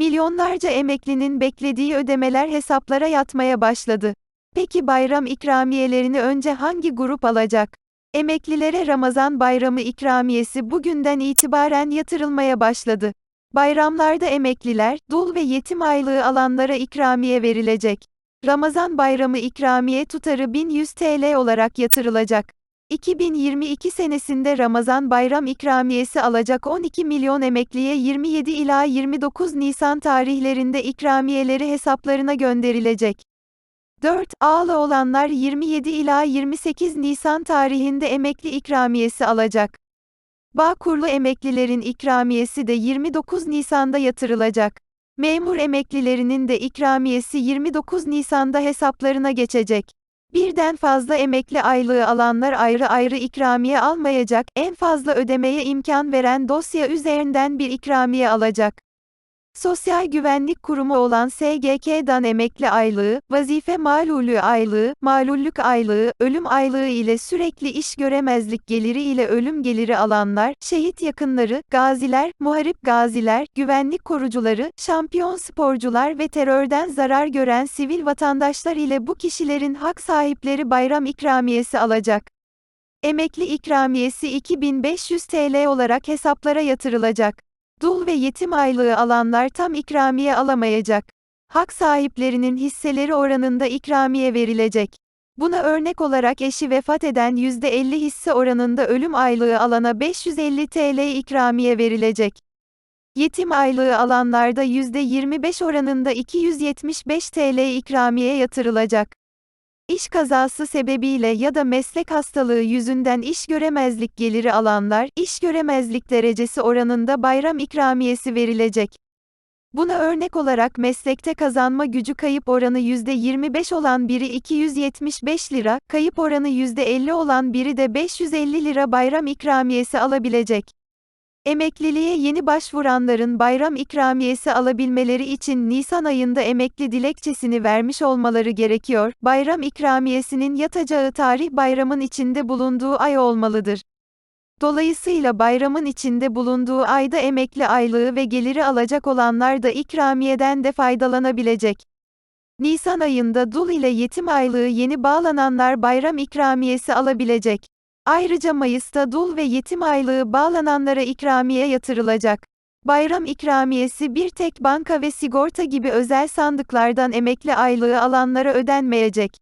Milyonlarca emeklinin beklediği ödemeler hesaplara yatmaya başladı. Peki bayram ikramiyelerini önce hangi grup alacak? Emeklilere Ramazan bayramı ikramiyesi bugünden itibaren yatırılmaya başladı. Bayramlarda emekliler, dul ve yetim aylığı alanlara ikramiye verilecek. Ramazan bayramı ikramiye tutarı 1100 TL olarak yatırılacak. 2022 senesinde Ramazan bayram ikramiyesi alacak 12 milyon emekliye 27 ila 29 Nisan tarihlerinde ikramiyeleri hesaplarına gönderilecek. 4. Ağlı olanlar 27 ila 28 Nisan tarihinde emekli ikramiyesi alacak. Bağkurlu emeklilerin ikramiyesi de 29 Nisan'da yatırılacak. Memur emeklilerinin de ikramiyesi 29 Nisan'da hesaplarına geçecek. Birden fazla emekli aylığı alanlar ayrı ayrı ikramiye almayacak, en fazla ödemeye imkan veren dosya üzerinden bir ikramiye alacak. Sosyal Güvenlik Kurumu olan SGK'dan emekli aylığı, vazife malulü aylığı, malullük aylığı, ölüm aylığı ile sürekli iş göremezlik geliri ile ölüm geliri alanlar, şehit yakınları, gaziler, muharip gaziler, güvenlik korucuları, şampiyon sporcular ve terörden zarar gören sivil vatandaşlar ile bu kişilerin hak sahipleri bayram ikramiyesi alacak. Emekli ikramiyesi 2500 TL olarak hesaplara yatırılacak. Dul ve yetim aylığı alanlar tam ikramiye alamayacak. Hak sahiplerinin hisseleri oranında ikramiye verilecek. Buna örnek olarak eşi vefat eden %50 hisse oranında ölüm aylığı alana 550 TL ikramiye verilecek. Yetim aylığı alanlarda %25 oranında 275 TL ikramiye yatırılacak. İş kazası sebebiyle ya da meslek hastalığı yüzünden iş göremezlik geliri alanlar, iş göremezlik derecesi oranında bayram ikramiyesi verilecek. Buna örnek olarak meslekte kazanma gücü kayıp oranı %25 olan biri 275 lira, kayıp oranı %50 olan biri de 550 lira bayram ikramiyesi alabilecek. Emekliliğe yeni başvuranların bayram ikramiyesi alabilmeleri için Nisan ayında emekli dilekçesini vermiş olmaları gerekiyor. Bayram ikramiyesinin yatacağı tarih bayramın içinde bulunduğu ay olmalıdır. Dolayısıyla bayramın içinde bulunduğu ayda emekli aylığı ve geliri alacak olanlar da ikramiyeden de faydalanabilecek. Nisan ayında dul ile yetim aylığı yeni bağlananlar bayram ikramiyesi alabilecek. Ayrıca Mayıs'ta dul ve yetim aylığı bağlananlara ikramiye yatırılacak. Bayram ikramiyesi bir tek banka ve sigorta gibi özel sandıklardan emekli aylığı alanlara ödenmeyecek.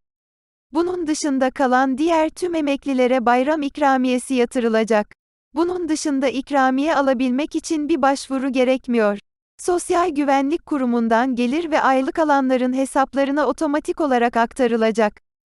Bunun dışında kalan diğer tüm emeklilere bayram ikramiyesi yatırılacak. Bunun dışında ikramiye alabilmek için bir başvuru gerekmiyor. Sosyal Güvenlik Kurumu'ndan gelir ve aylık alanların hesaplarına otomatik olarak aktarılacak.